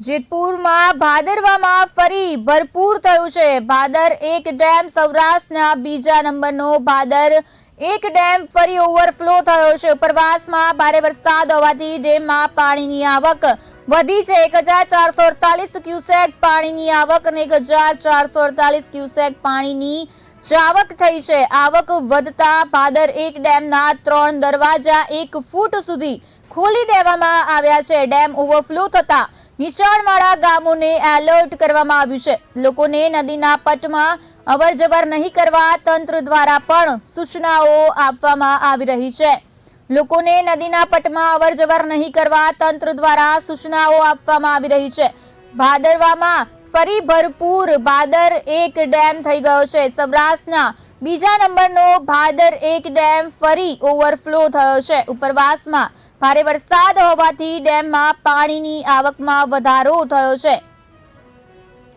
જેતપુરમાં ભાદરવામાં ફરી ભરપૂર થયું છે. ભાદર એક ડેમ, સૌરાષ્ટ્રના બીજા નંબરનો ભાદર એક ડેમ ફરી ઓવરફ્લો થયો છે. ઉપરવાસમાં ભારે વરસાદ હોવાથી ડેમમાં પાણીની આવક વધી છે. એક હજાર ચારસો અડતાલીસ ક્યુસેક પાણીની આવક અને એક હજાર ચારસો અડતાલીસ ક્યુસેક પાણીની જાવક થઈ છે. આવક વધતા ભાદર એક ડેમના ત્રણ દરવાજા એક ફૂટ સુધી ખોલી દેવામાં આવ્યા છે. ડેમ ઓવરફ્લો થતા નીચાણવાળા ગામોને એલર્ટ કરવામાં આવ્યું છે. લોકોને નદીના પટમાં અવરજવર નહીં કરવા તંત્ર દ્વારા પણ સૂચનાઓ આપવામાં આવી રહી છે. લોકોને નદીના પટમાં અવરજવર નહીં કરવા તંત્ર દ્વારા સૂચનાઓ આપવામાં આવી રહી છે. ભાદરવામાં ફરી ભરપૂર ભાદર એક ડેમ થઈ ગયો છે. સૌરાષ્ટ્રના બીજા નંબરનો ભાદર એક ડેમ ફરી ઓવરફ્લો થયો છે. ઉપરવાસમાં ભારે વરસાદ હોવાથી ડેમમાં પાણીની આવકમાં વધારો થયો છે.